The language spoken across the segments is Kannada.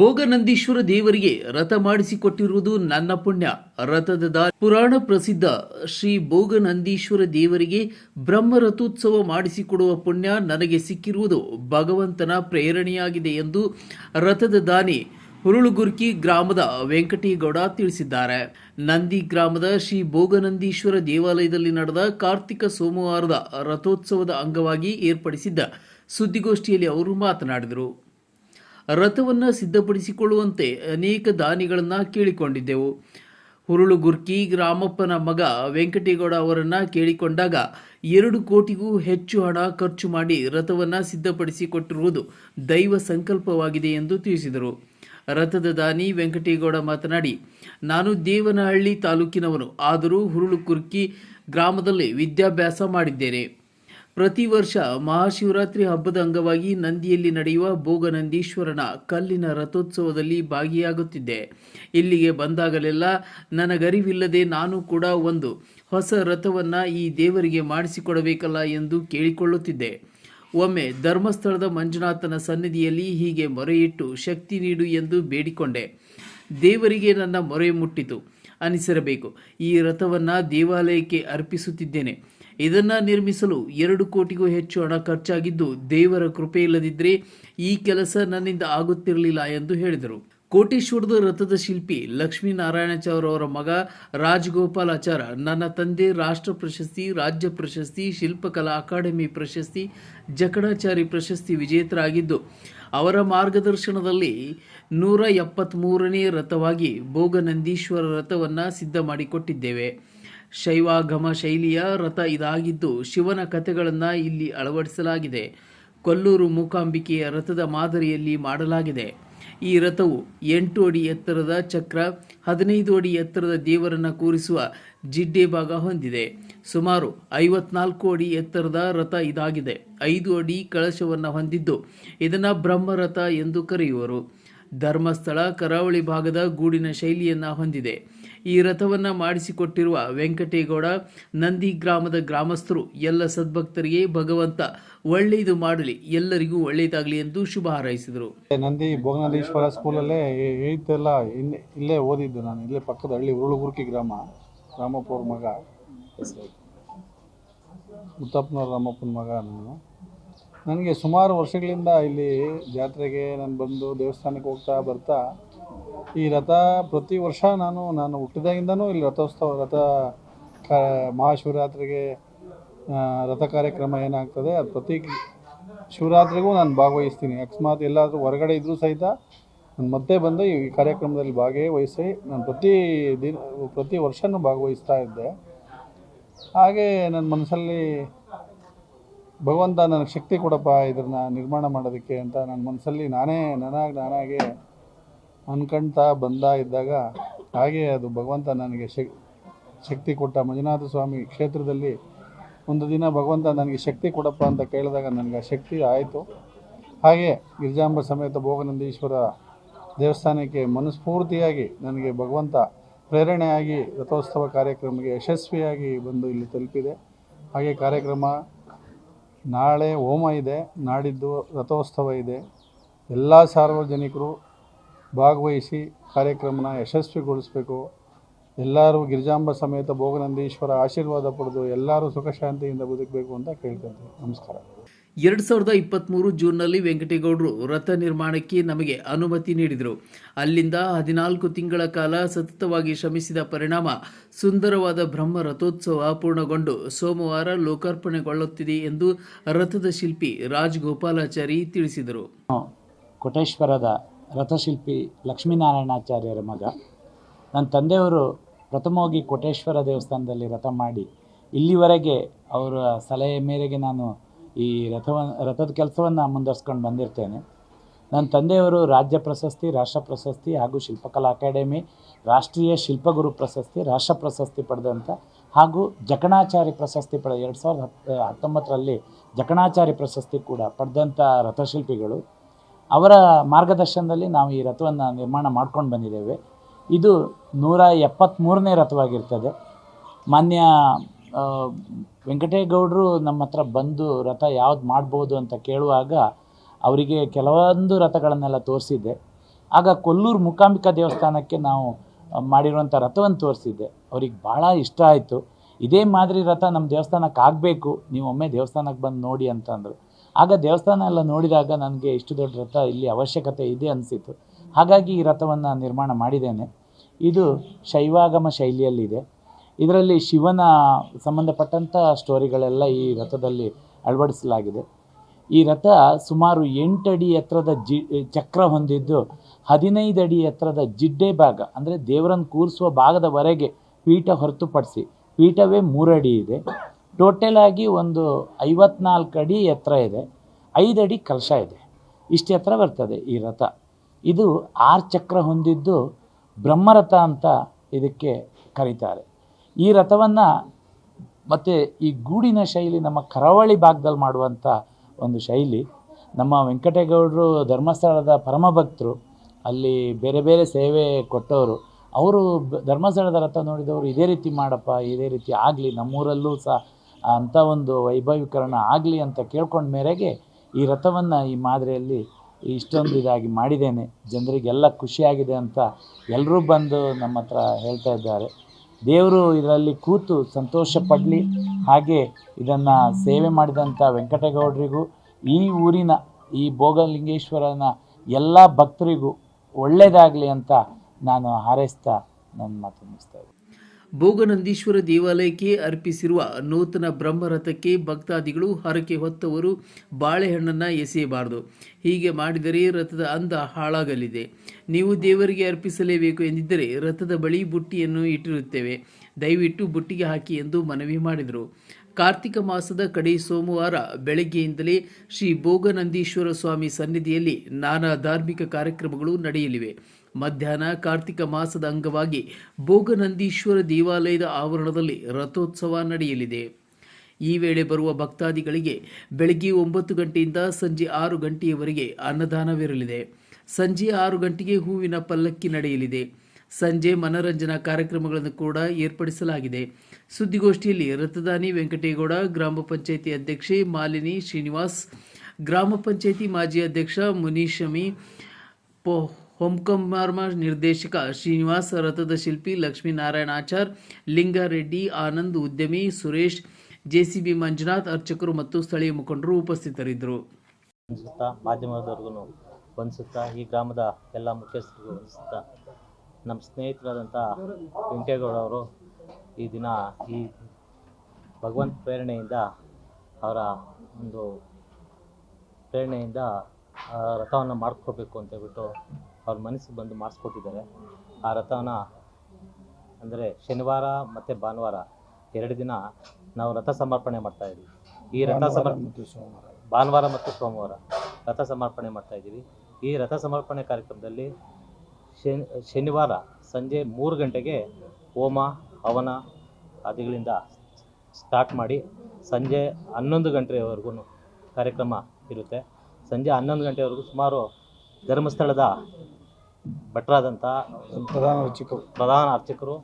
ಭೋಗನಂದೀಶ್ವರ ದೇವರಿಗೆ ರಥ ಮಾಡಿಸಿಕೊಟ್ಟಿರುವುದು ನನ್ನ ಪುಣ್ಯ. ರಥದ ದಾರಿ. ಪುರಾಣ ಪ್ರಸಿದ್ಧ ಶ್ರೀ ಭೋಗನಂದೀಶ್ವರ ದೇವರಿಗೆ ಬ್ರಹ್ಮ ರಥೋತ್ಸವ ಮಾಡಿಸಿಕೊಡುವ ಪುಣ್ಯ ನನಗೆ ಸಿಕ್ಕಿರುವುದು ಭಗವಂತನ ಪ್ರೇರಣೆಯಾಗಿದೆ ಎಂದು ರಥದ ದಾನಿ ಹುರುಳುಗುರ್ಕಿ ಗ್ರಾಮದ ವೆಂಕಟೇಗೌಡ ತಿಳಿಸಿದ್ದಾರೆ. ನಂದಿ ಗ್ರಾಮದ ಶ್ರೀ ಭೋಗನಂದೀಶ್ವರ ದೇವಾಲಯದಲ್ಲಿ ನಡೆದ ಕಾರ್ತಿಕ ಸೋಮವಾರದ ರಥೋತ್ಸವದ ಅಂಗವಾಗಿ ಏರ್ಪಡಿಸಿದ್ದ ಸುದ್ದಿಗೋಷ್ಠಿಯಲ್ಲಿ ಅವರು ಮಾತನಾಡಿದರು. ರಥವನ್ನು ಸಿದ್ಧಪಡಿಸಿಕೊಳ್ಳುವಂತೆ ಅನೇಕ ದಾನಿಗಳನ್ನು ಕೇಳಿಕೊಂಡಿದ್ದೆವು. ಹುರುಳುಗುರ್ಕಿ ರಾಮಪ್ಪನ ಮಗ ವೆಂಕಟೇಗೌಡ ಅವರನ್ನು ಕೇಳಿಕೊಂಡಾಗ ಎರಡು ಕೋಟಿಗೂ ಹೆಚ್ಚು ಹಣ ಖರ್ಚು ಮಾಡಿ ರಥವನ್ನು ಸಿದ್ಧಪಡಿಸಿಕೊಟ್ಟಿರುವುದು ದೈವ ಸಂಕಲ್ಪವಾಗಿದೆ ಎಂದು ತಿಳಿಸಿದರು. ರಥದ ದಾನಿ ವೆಂಕಟೇಗೌಡ ಮಾತನಾಡಿ, ನಾನು ದೇವನಹಳ್ಳಿ ತಾಲೂಕಿನವನು. ಆದರೂ ಹುರುಳುಕುರ್ಕಿ ಗ್ರಾಮದಲ್ಲಿ ವಿದ್ಯಾಭ್ಯಾಸ ಮಾಡಿದ್ದೇನೆ. ಪ್ರತಿ ವರ್ಷ ಮಹಾಶಿವರಾತ್ರಿ ಹಬ್ಬದ ಅಂಗವಾಗಿ ನಂದಿಯಲ್ಲಿ ನಡೆಯುವ ಭೋಗನಂದೀಶ್ವರನ ಕಲ್ಲಿನ ರಥೋತ್ಸವದಲ್ಲಿ ಭಾಗಿಯಾಗುತ್ತಿದ್ದೆ. ಇಲ್ಲಿಗೆ ಬಂದಾಗಲೆಲ್ಲ ನನಗರಿವಿಲ್ಲದೆ ನಾನು ಕೂಡ ಒಂದು ಹೊಸ ರಥವನ್ನು ಈ ದೇವರಿಗೆ ಮಾಡಿಸಿಕೊಡಬೇಕಲ್ಲ ಎಂದು ಕೇಳಿಕೊಳ್ಳುತ್ತಿದ್ದೆ. ಒಮ್ಮೆ ಧರ್ಮಸ್ಥಳದ ಮಂಜುನಾಥನ ಸನ್ನಿಧಿಯಲ್ಲಿ ಹೀಗೆ ಮೊರೆಯಿಟ್ಟು ಶಕ್ತಿ ನೀಡು ಎಂದು ಬೇಡಿಕೊಂಡೆ. ದೇವರಿಗೆ ನನ್ನ ಮೊರೆ ಮುಟ್ಟಿತು. ಅನಿಸಿರಬೇಕು. ಈ ರಥವನ್ನು ದೇವಾಲಯಕ್ಕೆ ಅರ್ಪಿಸುತ್ತಿದ್ದೇನೆ. ಇದನ್ನು ನಿರ್ಮಿಸಲು ಎರಡು ಕೋಟಿಗೂ ಹೆಚ್ಚು ಹಣ ಖರ್ಚಾಗಿದ್ದು ದೇವರ ಕೃಪೆ ಇಲ್ಲದಿದ್ದರೆ ಈ ಕೆಲಸ ನನ್ನಿಂದ ಆಗುತ್ತಿರಲಿಲ್ಲ ಎಂದು ಹೇಳಿದರು. ಕೋಟೇಶ್ವರದ ರಥದ ಶಿಲ್ಪಿ ಲಕ್ಷ್ಮೀನಾರಾಯಣಾಚಾರ್ಯ ಅವರ ಮಗ ರಾಜಗೋಪಾಲಾಚಾರ ನನ್ನ ತಂದೆ ರಾಷ್ಟ್ರ ಪ್ರಶಸ್ತಿ, ರಾಜ್ಯ ಪ್ರಶಸ್ತಿ, ಶಿಲ್ಪಕಲಾ ಅಕಾಡೆಮಿ ಪ್ರಶಸ್ತಿ ಜಕಣಾಚಾರಿ ಪ್ರಶಸ್ತಿ ವಿಜೇತರಾಗಿದ್ದು ಅವರ ಮಾರ್ಗದರ್ಶನದಲ್ಲಿ ನೂರ ಎಪ್ಪತ್ತ್ಮೂರನೇ ರಥವಾಗಿ ಭೋಗನಂದೀಶ್ವರ ರಥವನ್ನು ಸಿದ್ಧ ಮಾಡಿಕೊಟ್ಟಿದ್ದೇವೆ. ಶೈವಾಗಮ ಶೈಲಿಯ ರಥ ಇದಾಗಿದ್ದು ಶಿವನ ಕಥೆಗಳನ್ನು ಇಲ್ಲಿ ಅಳವಡಿಸಲಾಗಿದೆ. ಕೊಲ್ಲೂರು ಮೂಕಾಂಬಿಕೆಯ ರಥದ ಮಾದರಿಯಲ್ಲಿ ಮಾಡಲಾಗಿದೆ. ಈ ರಥವು ಎಂಟು ಅಡಿ ಎತ್ತರದ ಚಕ್ರ, ಹದಿನೈದು ಅಡಿ ಎತ್ತರದ ದೇವರನ್ನು ಕೂರಿಸುವ ಜಿಡ್ಡೆ ಭಾಗ ಹೊಂದಿದೆ. ಸುಮಾರು ಐವತ್ನಾಲ್ಕು ಅಡಿ ಎತ್ತರದ ರಥ ಇದಾಗಿದೆ. ಐದು ಅಡಿ ಕಳಶವನ್ನು ಹೊಂದಿದ್ದು ಇದನ್ನು ಬ್ರಹ್ಮರಥ ಎಂದು ಕರೆಯುವರು. ಧರ್ಮಸ್ಥಳ, ಕರಾವಳಿ ಭಾಗದ ಗೂಡಿನ ಶೈಲಿಯನ್ನು ಹೊಂದಿದೆ. ಈ ರಥವನ್ನು ಮಾಡಿಸಿಕೊಟ್ಟಿರುವ ವೆಂಕಟೇಗೌಡ, ನಂದಿ ಗ್ರಾಮದ ಗ್ರಾಮಸ್ಥರು, ಎಲ್ಲ ಸದ್ಭಕ್ತರಿಗೆ ಭಗವಂತ ಒಳ್ಳೆಯದು ಮಾಡಲಿ, ಎಲ್ಲರಿಗೂ ಒಳ್ಳೆಯದಾಗಲಿ ಎಂದು ಶುಭ ಹಾರೈಸಿದರು. ನಂದಿ ಭೋಗನಾಥೇಶ್ವರ ಸ್ಕೂಲಲ್ಲೇ ಏಯ್ತ್ ಎಲ್ಲ ಇಲ್ಲೇ ಇಲ್ಲೇ ಓದಿದ್ದು ನಾನು, ಇಲ್ಲೇ ಪಕ್ಕದ ಹಳ್ಳಿ ಉರುಳುಗುರ್ಕಿ ಗ್ರಾಮ, ರಾಮಪ್ಪವ್ರ ಮಗ. ಮುತ್ತಪ್ಪನವ್ರ ರಾಮಪ್ಪನ ಮಗ ನಾನು. ನನಗೆ ಸುಮಾರು ವರ್ಷಗಳಿಂದ ಇಲ್ಲಿ ಜಾತ್ರೆಗೆ ನಾನು ಬಂದು ದೇವಸ್ಥಾನಕ್ಕೆ ಹೋಗ್ತಾ ಬರ್ತಾ ಈ ರಥ ಪ್ರತಿ ವರ್ಷ ನಾನು ನಾನು ಹುಟ್ಟಿದಾಗಿಂದನೂ ಇಲ್ಲಿ ರಥೋತ್ಸವ, ರಥ ಕ, ಮಹಾಶಿವರಾತ್ರಿಗೆ ರಥ ಕಾರ್ಯಕ್ರಮ ಏನಾಗ್ತದೆ, ಅದು ಪ್ರತಿ ಶಿವರಾತ್ರಿಗೂ ನಾನು ಭಾಗವಹಿಸ್ತೀನಿ. ಅಕಸ್ಮಾತ್ ಎಲ್ಲಾದರೂ ಹೊರಗಡೆ ಇದ್ದರೂ ಸಹಿತ ನಾನು ಮತ್ತೆ ಬಂದು ಈ ಕಾರ್ಯಕ್ರಮದಲ್ಲಿ ಭಾಗವಹಿಸಿ ನಾನು ಪ್ರತಿ ದಿನ, ಪ್ರತಿ ವರ್ಷನೂ ಭಾಗವಹಿಸ್ತಾ ಇದ್ದೆ. ಹಾಗೆ ನನ್ನ ಮನಸ್ಸಲ್ಲಿ ಭಗವಂತ ನನಗೆ ಶಕ್ತಿ ಕೊಡಪ್ಪ ಇದನ್ನು ನಿರ್ಮಾಣ ಮಾಡೋದಕ್ಕೆ ಅಂತ ನನ್ನ ಮನಸ್ಸಲ್ಲಿ ನಾನೇ, ನನಗೆ, ನಾನಾಗೆ ಅನ್ಕೊಳ್ತಾ ಬಂದ ಇದ್ದಾಗ ಹಾಗೆ ಅದು ಭಗವಂತ ನನಗೆ ಶಕ್, ಶಕ್ತಿ ಕೊಟ್ಟ. ಮಂಜುನಾಥ ಸ್ವಾಮಿ ಕ್ಷೇತ್ರದಲ್ಲಿ ಒಂದು ದಿನ ಭಗವಂತ ನನಗೆ ಶಕ್ತಿ ಕೊಡಪ್ಪ ಅಂತ ಕೇಳಿದಾಗ ನನಗೆ ಆ ಶಕ್ತಿ ಆಯಿತು. ಹಾಗೆ ಗಿರಿಜಾಂಬ ಸಮೇತ ಭೋಗನಂದೀಶ್ವರ ದೇವಸ್ಥಾನಕ್ಕೆ ಮನಸ್ಫೂರ್ತಿಯಾಗಿ ನನಗೆ ಭಗವಂತ ಪ್ರೇರಣೆಯಾಗಿ ರಥೋತ್ಸವ ಕಾರ್ಯಕ್ರಮಕ್ಕೆ ಯಶಸ್ವಿಯಾಗಿ ಬಂದು ಇಲ್ಲಿ ತಲುಪಿದೆ. ಹಾಗೆ ಕಾರ್ಯಕ್ರಮ ನಾಳೆ ಹೋಮ ಇದೆ, ನಾಡಿದ್ದು ರಥೋತ್ಸವ ಇದೆ. ಎಲ್ಲ ಸಾರ್ವಜನಿಕರು ಭಾಗವಹಿಸಿ ಕಾರ್ಯಕ್ರಮನ ಯಶಸ್ವಿಗೊಳಿಸಬೇಕು. ಎಲ್ಲರೂ ಗಿರಿಜಾಂಬ ಸಮೇತ ಭೋಗನಂದೀಶ್ವರ ಆಶೀರ್ವಾದ ಪಡೆದು ಎಲ್ಲರೂ ಸುಖ ಶಾಂತಿಯಿಂದ ಬದುಕಬೇಕು ಅಂತ ಕೇಳ್ಕೊಳ್ತೀನಿ ನಮಸ್ಕಾರ. ಎರಡು ಸಾವಿರದ ಇಪ್ಪತ್ತ್ಮೂರು ಜೂನ್ನಲ್ಲಿ ವೆಂಕಟೇಗೌಡರು ರಥ ನಿರ್ಮಾಣಕ್ಕೆ ನಮಗೆ ಅನುಮತಿ ನೀಡಿದರು. ಅಲ್ಲಿಂದ ಹದಿನಾಲ್ಕು ತಿಂಗಳ ಕಾಲ ಸತತವಾಗಿ ಶ್ರಮಿಸಿದ ಪರಿಣಾಮ ಸುಂದರವಾದ ಬ್ರಹ್ಮ ರಥೋತ್ಸವ ಪೂರ್ಣಗೊಂಡು ಸೋಮವಾರ ಲೋಕಾರ್ಪಣೆಗೊಳ್ಳುತ್ತಿದೆ ಎಂದು ರಥದ ಶಿಲ್ಪಿ ರಾಜ್ ಗೋಪಾಲಾಚಾರಿ ತಿಳಿಸಿದರು. ಕೋಟೇಶ್ವರದ ರಥಶಿಲ್ಪಿ ಲಕ್ಷ್ಮೀನಾರಾಯಣಾಚಾರ್ಯರ ಮಗ. ನನ್ನ ತಂದೆಯವರು ಪ್ರಥಮವಾಗಿ ಕೋಟೇಶ್ವರ ದೇವಸ್ಥಾನದಲ್ಲಿ ರಥ ಮಾಡಿ ಇಲ್ಲಿವರೆಗೆ ಅವರ ಸಲಹೆ ಮೇರೆಗೆ ನಾನು ಈ ರಥವನ್ನು ರಥದ ಕೆಲಸವನ್ನು ಮುಂದುವರ್ಸ್ಕೊಂಡು ಬಂದಿರ್ತೇನೆ. ನನ್ನ ತಂದೆಯವರು ರಾಜ್ಯ ಪ್ರಶಸ್ತಿ, ರಾಷ್ಟ್ರ ಪ್ರಶಸ್ತಿ ಹಾಗೂ ಶಿಲ್ಪಕಲಾ ಅಕಾಡೆಮಿ, ರಾಷ್ಟ್ರೀಯ ಶಿಲ್ಪಗುರು ಪ್ರಶಸ್ತಿ, ರಾಷ್ಟ್ರ ಪ್ರಶಸ್ತಿ ಪಡೆದಂಥ ಹಾಗೂ ಜಕಣಾಚಾರಿ ಪ್ರಶಸ್ತಿ ಪಡೆದ ಎರಡು ಸಾವಿರದ ಹತ್ತು ಹತ್ತೊಂಬತ್ತರಲ್ಲಿ ಜಕಣಾಚಾರಿ ಪ್ರಶಸ್ತಿ ಕೂಡ ಪಡೆದಂಥ ರಥಶಿಲ್ಪಿಗಳು. ಅವರ ಮಾರ್ಗದರ್ಶನದಲ್ಲಿ ನಾವು ಈ ರಥವನ್ನು ನಿರ್ಮಾಣ ಮಾಡ್ಕೊಂಡು ಬಂದಿದ್ದೇವೆ. ಇದು ನೂರ ಎಪ್ಪತ್ತ್ಮೂರನೇ ರಥವಾಗಿರ್ತದೆ. ಮಾನ್ಯ ವೆಂಕಟೇಗೌಡರು ನಮ್ಮ ಹತ್ರ ಬಂದು ರಥ ಯಾವ್ದು ಮಾಡ್ಬೋದು ಅಂತ ಕೇಳುವಾಗ ಅವರಿಗೆ ಕೆಲವೊಂದು ರಥಗಳನ್ನೆಲ್ಲ ತೋರಿಸಿದ್ದೆ. ಆಗ ಕೊಲ್ಲೂರು ಮೂಕಾಂಬಿಕಾ ದೇವಸ್ಥಾನಕ್ಕೆ ನಾವು ಮಾಡಿರುವಂಥ ರಥವನ್ನು ತೋರಿಸಿದ್ದೆ. ಅವ್ರಿಗೆ ಭಾಳ ಇಷ್ಟ ಆಯಿತು. ಇದೇ ಮಾದರಿ ರಥ ನಮ್ಮ ದೇವಸ್ಥಾನಕ್ಕೆ ಆಗಬೇಕು. ನೀವು ಒಮ್ಮೆ ದೇವಸ್ಥಾನಕ್ಕೆ ಬಂದು ನೋಡಿ ಅಂತಂದರು. ಆಗ ದೇವಸ್ಥಾನ ಎಲ್ಲ ನೋಡಿದಾಗ ನನಗೆ ಇಷ್ಟು ದೊಡ್ಡ ರಥ ಇಲ್ಲಿ ಅವಶ್ಯಕತೆ ಇದೆ ಅನಿಸಿತು ಹಾಗಾಗಿ ಈ ರಥವನ್ನು ನಿರ್ಮಾಣ ಮಾಡಿದ್ದೇನೆ. ಇದು ಶೈವಾಗಮ ಶೈಲಿಯಲ್ಲಿದೆ. ಇದರಲ್ಲಿ ಶಿವನ ಸಂಬಂಧಪಟ್ಟಂಥ ಸ್ಟೋರಿಗಳೆಲ್ಲ ಈ ರಥದಲ್ಲಿ ಅಳವಡಿಸಲಾಗಿದೆ. ಈ ರಥ ಸುಮಾರು ಎಂಟಡಿ ಎತ್ತರದ ಜಿ, ಚಕ್ರ ಹೊಂದಿದ್ದು ಹದಿನೈದು ಅಡಿ ಎತ್ತರದ ಜಿಡ್ಡೆ ಭಾಗ, ಅಂದರೆ ದೇವರನ್ನು ಕೂರಿಸುವ ಭಾಗದವರೆಗೆ ಪೀಠ ಹೊರತುಪಡಿಸಿ ಪೀಠವೇ ಮೂರಡಿ ಇದೆ. ಟೋಟಲ್ ಆಗಿ ಒಂದು ಐವತ್ನಾಲ್ಕು ಅಡಿ ಎತ್ತರ ಇದೆ. ಐದು ಅಡಿ ಕಲಶ ಇದೆ. ಇಷ್ಟು ಎತ್ತರ ಬರ್ತದೆ ಈ ರಥ. ಇದು ಆರು ಚಕ್ರ ಹೊಂದಿದ್ದು ಬ್ರಹ್ಮರಥ ಅಂತ ಇದಕ್ಕೆ ಕರೀತಾರೆ. ಈ ರಥವನ್ನು ಮತ್ತು ಈ ಗೂಡಿನ ಶೈಲಿ ನಮ್ಮ ಕರಾವಳಿ ಭಾಗದಲ್ಲಿ ಮಾಡುವಂಥ ಒಂದು ಶೈಲಿ. ನಮ್ಮ ವೆಂಕಟೇಗೌಡರು ಧರ್ಮಸ್ಥಳದ ಪರಮಭಕ್ತರು, ಅಲ್ಲಿ ಬೇರೆ ಬೇರೆ ಸೇವೆ ಕೊಟ್ಟವರು, ಅವರು ಧರ್ಮಸ್ಥಳದ ರಥ ನೋಡಿದವರು ಇದೇ ರೀತಿ ಮಾಡಪ್ಪ, ಇದೇ ರೀತಿ ಆಗಲಿ, ನಮ್ಮೂರಲ್ಲೂ ಸಹ ಅಂಥ ಒಂದು ವೈಭವೀಕರಣ ಆಗಲಿ ಅಂತ ಕೇಳ್ಕೊಂಡ ಮೇರೆಗೆ ಈ ರಥವನ್ನು ಈ ಮಾದರಿಯಲ್ಲಿ ಇಷ್ಟೊಂದು ಇದಾಗಿ ಮಾಡಿದ್ದೇನೆ. ಜನರಿಗೆಲ್ಲ ಖುಷಿಯಾಗಿದೆ ಅಂತ ಎಲ್ಲರೂ ಬಂದು ನಮ್ಮ ಹತ್ರ ಹೇಳ್ತಾ ಇದ್ದಾರೆ. ದೇವರು ಇದರಲ್ಲಿ ಕೂತು ಸಂತೋಷ ಪಡಲಿ. ಹಾಗೆ ಇದನ್ನು ಸೇವೆ ಮಾಡಿದಂಥ ವೆಂಕಟಗೌಡರಿಗೂ, ಈ ಊರಿನ ಈ ಭೋಗಲಿಂಗೇಶ್ವರನ ಎಲ್ಲ ಭಕ್ತರಿಗೂ ಒಳ್ಳೆಯದಾಗಲಿ ಅಂತ ನಾನು ಹಾರೈಸ್ತಾ ನನ್ನ ಮಾತು ಮುಗಿಸ್ತಾ ಇದ್ದೀನಿ. ಭೋಗನಂದೀಶ್ವರ ದೇವಾಲಯಕ್ಕೆ ಅರ್ಪಿಸಿರುವ ನೂತನ ಬ್ರಹ್ಮರಥಕ್ಕೆ ಭಕ್ತಾದಿಗಳು ಹರಕೆ ಹೊತ್ತವರು ಬಾಳೆಹಣ್ಣನ್ನು ಎಸೆಯಬಾರದು. ಹೀಗೆ ಮಾಡಿದರೆ ರಥದ ಅಂದ ಹಾಳಾಗಲಿದೆ. ನೀವು ದೇವರಿಗೆ ಅರ್ಪಿಸಲೇಬೇಕು ಎಂದಿದ್ದರೆ ರಥದ ಬಳಿ ಬುಟ್ಟಿಯನ್ನು ಇಟ್ಟಿರುತ್ತೇವೆ. ದಯವಿಟ್ಟು ಬುಟ್ಟಿಗೆ ಹಾಕಿ ಎಂದು ಮನವಿ ಮಾಡಿದರು. ಕಾರ್ತಿಕ ಮಾಸದ ಕಡೆ ಸೋಮವಾರ ಬೆಳಗ್ಗೆಯಿಂದಲೇ ಶ್ರೀ ಭೋಗನಂದೀಶ್ವರ ಸ್ವಾಮಿ ಸನ್ನಿಧಿಯಲ್ಲಿ ನಾನಾ ಧಾರ್ಮಿಕ ಕಾರ್ಯಕ್ರಮಗಳು ನಡೆಯಲಿವೆ. ಮಧ್ಯಾಹ್ನ ಕಾರ್ತಿಕ ಮಾಸದ ಅಂಗವಾಗಿ ಭೋಗನಂದೀಶ್ವರ ದೇವಾಲಯದ ಆವರಣದಲ್ಲಿ ರಥೋತ್ಸವ ನಡೆಯಲಿದೆ. ಈ ವೇಳೆ ಬರುವ ಭಕ್ತಾದಿಗಳಿಗೆ ಬೆಳಗ್ಗೆ ಒಂಬತ್ತು ಗಂಟೆಯಿಂದ ಸಂಜೆ ಆರು ಗಂಟೆಯವರೆಗೆ ಅನ್ನದಾನವಿರಲಿದೆ. ಸಂಜೆ ಆರು ಗಂಟೆಗೆ ಹೂವಿನ ಪಲ್ಲಕ್ಕಿ ನಡೆಯಲಿದೆ. ಸಂಜೆ ಮನರಂಜನಾ ಕಾರ್ಯಕ್ರಮಗಳನ್ನು ಕೂಡ ಏರ್ಪಡಿಸಲಾಗಿದೆ. ಸುದ್ದಿಗೋಷ್ಠಿಯಲ್ಲಿ ರಥದಾನಿ ವೆಂಕಟೇಗೌಡ, ಗ್ರಾಮ ಪಂಚಾಯಿತಿ ಅಧ್ಯಕ್ಷೆ ಮಾಲಿನಿ ಶ್ರೀನಿವಾಸ್, ಗ್ರಾಮ ಪಂಚಾಯಿತಿ ಮಾಜಿ ಅಧ್ಯಕ್ಷ ಮುನೀಶಮಿ, ಪೊ ಹೊಂಕಂಬಾರ್ಮ ನಿರ್ದೇಶಕ ಶ್ರೀನಿವಾಸ್, ರಥದ ಶಿಲ್ಪಿ ಲಕ್ಷ್ಮೀನಾರಾಯಣ ಆಚಾರ್, ಲಿಂಗಾರೆಡ್ಡಿ, ಆನಂದ್ ಉದ್ಯಮಿ ಸುರೇಶ್, ಜೆಸಿಬಿ ಮಂಜುನಾಥ್ ಅರ್ಚಕರು ಮತ್ತು ಸ್ಥಳೀಯ ಮುಖಂಡರು ಉಪಸ್ಥಿತರಿದ್ದರು. ಮಾಧ್ಯಮದವರೆಗೂ ವಂದಿಸುತ್ತಾ ಈ ಗ್ರಾಮದ ಎಲ್ಲ ಮುಖ್ಯಸ್ಥರಿಗೂ ವಂದಿಸುತ್ತಾ ನಮ್ಮ ಸ್ನೇಹಿತರಾದಂಥ ವೆಂಕೇಗೌಡ ಅವರು ಈ ದಿನ ಈ ಭಗವಂತ ಪ್ರೇರಣೆಯಿಂದ ಅವರ ಒಂದು ಪ್ರೇರಣೆಯಿಂದ ರಥವನ್ನು ಮಾಡಿಸ್ಕೋಬೇಕು ಅಂತ ಹೇಳ್ಬಿಟ್ಟು ಅವ್ರ ಮನಸ್ಸಿಗೆ ಬಂದು ಮಾಡಿಸ್ಕೊಟ್ಟಿದ್ದಾರೆ. ಆ ರಥವನ್ನು ಅಂದರೆ ಶನಿವಾರ ಮತ್ತು ಭಾನುವಾರ ಎರಡು ದಿನ ನಾವು ರಥ ಸಮರ್ಪಣೆ ಮಾಡ್ತಾ ಇದ್ದೀವಿ. ಈ ರಥ ಸಮರ್ಪಣೆ ಭಾನುವಾರ ಮತ್ತು ಸೋಮವಾರ ರಥ ಸಮರ್ಪಣೆ ಮಾಡ್ತಾ ಇದ್ದೀವಿ. ಈ ರಥ ಸಮರ್ಪಣೆ ಕಾರ್ಯಕ್ರಮದಲ್ಲಿ ಶನಿ ಶನಿವಾರ ಸಂಜೆ ಮೂರು ಗಂಟೆಗೆ ಹೋಮ ಹವನ ಆದಿಗಳಿಂದ ಸ್ಟಾರ್ಟ್ ಮಾಡಿ ಸಂಜೆ ಹನ್ನೊಂದು ಗಂಟೆವರೆಗೂ ಕಾರ್ಯಕ್ರಮ ಇರುತ್ತೆ. ಸಂಜೆ ಹನ್ನೊಂದು ಗಂಟೆವರೆಗೂ ಸುಮಾರು ಧರ್ಮಸ್ಥಳದ ಭಟ್ರಾದಂಥ ಪ್ರಧಾನ ಅರ್ಚಕರು. ಪ್ರಧಾನ ಅರ್ಚಕರು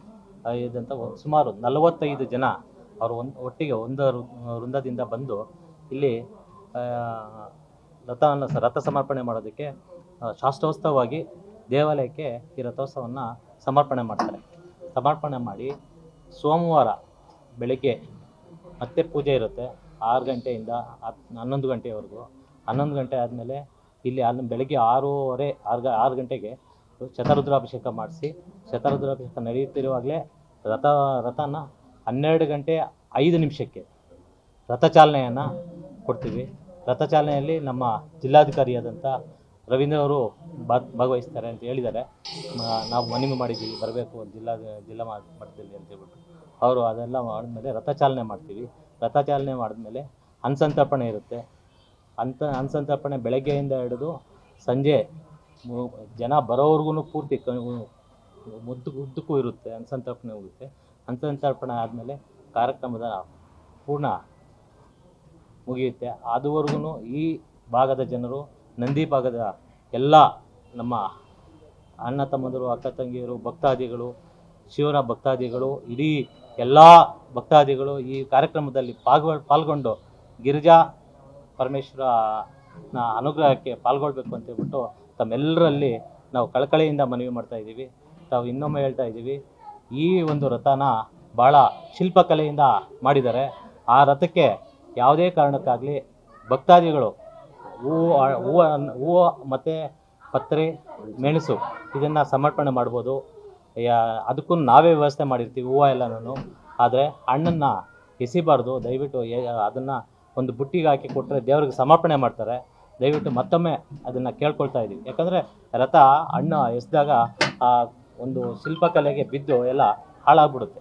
ಇದ್ದಂಥ ಸುಮಾರು ನಲವತ್ತೈದು ಜನ ಅವರು ಒಂದು ಒಟ್ಟಿಗೆ ಒಂದು ವೃಂದದಿಂದ ಬಂದು ಇಲ್ಲಿ ರಥವನ್ನು ರಥ ಸಮರ್ಪಣೆ ಮಾಡೋದಕ್ಕೆ ಶಾಸ್ತ್ರೋತ್ಸವವಾಗಿ ದೇವಾಲಯಕ್ಕೆ ಈ ರಥೋತ್ಸವವನ್ನು ಸಮರ್ಪಣೆ ಮಾಡ್ತಾರೆ. ಸಮರ್ಪಣೆ ಮಾಡಿ ಸೋಮವಾರ ಬೆಳಗ್ಗೆ ಮತ್ತೆ ಪೂಜೆ ಇರುತ್ತೆ. ಆರು ಗಂಟೆಯಿಂದ ಹತ್, ಹನ್ನೊಂದು ಗಂಟೆವರೆಗೂ. ಹನ್ನೊಂದು ಗಂಟೆ ಆದಮೇಲೆ ಇಲ್ಲಿ ಅಲ್ಲಿ ಬೆಳಗ್ಗೆ ಆರೂವರೆ, ಆರು ಗ, ಆರು ಗಂಟೆಗೆ ಶತರುದ್ರಾಭಿಷೇಕ ಮಾಡಿಸಿ, ಶತರುದ್ರಾಭಿಷೇಕ ನಡೆಯುತ್ತಿರುವಾಗಲೇ ರಥ, ರಥನ ಹನ್ನೆರಡು ಗಂಟೆ ಐದು ನಿಮಿಷಕ್ಕೆ ರಥಚಾಲನೆಯನ್ನು ಕೊಡ್ತೀವಿ. ರಥಚಾಲನೆಯಲ್ಲಿ ನಮ್ಮ ಜಿಲ್ಲಾಧಿಕಾರಿಯಾದಂಥ ರವೀಂದ್ರ ಅವರು ಭಾಗ್, ಭಾಗವಹಿಸ್ತಾರೆ ಅಂತ ಹೇಳಿದ್ದಾರೆ. ನಾವು ಮನವಿ ಮಾಡಿದ್ದೀವಿ, ಬರಬೇಕು ಜಿಲ್ಲಾ ಜಿಲ್ಲಾ ಮಟ್ಟದಲ್ಲಿ ಅಂತ ಹೇಳ್ಬಿಟ್ಟು. ಅವರು ಅದೆಲ್ಲ ಮಾಡಿದ್ಮೇಲೆ ರಥಚಾಲನೆ ಮಾಡ್ತೀವಿ. ರಥಚಾಲನೆ ಮಾಡಿದ್ಮೇಲೆ ಅನ್ಸಂತರ್ಪಣೆ ಇರುತ್ತೆ. ಅಂತ ಅನ್ಸಂತರ್ಪಣೆ ಬೆಳಗ್ಗೆಯಿಂದ ಹಿಡಿದು ಸಂಜೆ ಜನ ಬರೋವರೆಗೂ ಪೂರ್ತಿ ಮುದ್ದು ಉದ್ದಕ್ಕೂ ಇರುತ್ತೆ ಅನ್ಸಂತರ್ಪಣೆ ಹೋಗುತ್ತೆ ಅನ್ಸಂತರ್ಪಣೆ ಆದಮೇಲೆ ಕಾರ್ಯಕ್ರಮದ ಪೂರ್ಣ ಮುಗಿಯುತ್ತೆ. ಅದುವರೆಗೂ ಈ ಭಾಗದ ಜನರು ನಂದಿ ಭಾಗದ ಎಲ್ಲ ನಮ್ಮ ಅಣ್ಣ ತಮ್ಮಂದರು, ಅಕ್ಕ ತಂಗಿಯರು, ಭಕ್ತಾದಿಗಳು, ಶಿವನ ಭಕ್ತಾದಿಗಳು, ಇಡೀ ಎಲ್ಲ ಭಕ್ತಾದಿಗಳು ಈ ಕಾರ್ಯಕ್ರಮದಲ್ಲಿ ಪಾಲ್ಗೊ, ಪಾಲ್ಗೊಂಡು ಗಿರಿಜಾ ಪರಮೇಶ್ವರನ ಅನುಗ್ರಹಕ್ಕೆ ಪಾಲ್ಗೊಳ್ಬೇಕು ಅಂತ ಹೇಳ್ಬಿಟ್ಟು ತಮ್ಮೆಲ್ಲರಲ್ಲಿ ನಾವು ಕಳಕಳಿಯಿಂದ ಮನವಿ ಮಾಡ್ತಾ ಇದ್ದೀವಿ. ತಾವು ಇನ್ನೊಮ್ಮೆ ಹೇಳ್ತಾ ಇದ್ದೀವಿ, ಈ ಒಂದು ರಥನ ಭಾಳ ಶಿಲ್ಪಕಲೆಯಿಂದ ಮಾಡಿದ್ದಾರೆ. ಆ ರಥಕ್ಕೆ ಯಾವುದೇ ಕಾರಣಕ್ಕಾಗಲಿ ಭಕ್ತಾದಿಗಳು ಹೂವು ಹೂವು ಹೂವು ಮತ್ತು ಪತ್ರೆ, ಮೆಣಸು ಇದನ್ನು ಸಮರ್ಪಣೆ ಮಾಡ್ಬೋದು. ಯಾ ಅದಕ್ಕೂ ನಾವೇ ವ್ಯವಸ್ಥೆ ಮಾಡಿರ್ತೀವಿ ಹೂವು ಎಲ್ಲನೂ ಆದರೆ ಹಣ್ಣನ್ನು ಎಸಿಬಾರ್ದು. ದಯವಿಟ್ಟು ಅದನ್ನು ಒಂದು ಬುಟ್ಟಿಗೆ ಹಾಕಿ ಕೊಟ್ಟರೆ ದೇವ್ರಿಗೆ ಸಮರ್ಪಣೆ ಮಾಡ್ತಾರೆ. ದಯವಿಟ್ಟು ಮತ್ತೊಮ್ಮೆ ಅದನ್ನು ಕೇಳ್ಕೊಳ್ತಾ ಇದ್ದೀವಿ ಯಾಕಂದರೆ ರಥ ಹಣ್ಣು ಎಸೆದಾಗ ಆ ಒಂದು ಶಿಲ್ಪಕಲೆಗೆ ಬಿದ್ದು ಎಲ್ಲ ಹಾಳಾಗ್ಬಿಡುತ್ತೆ.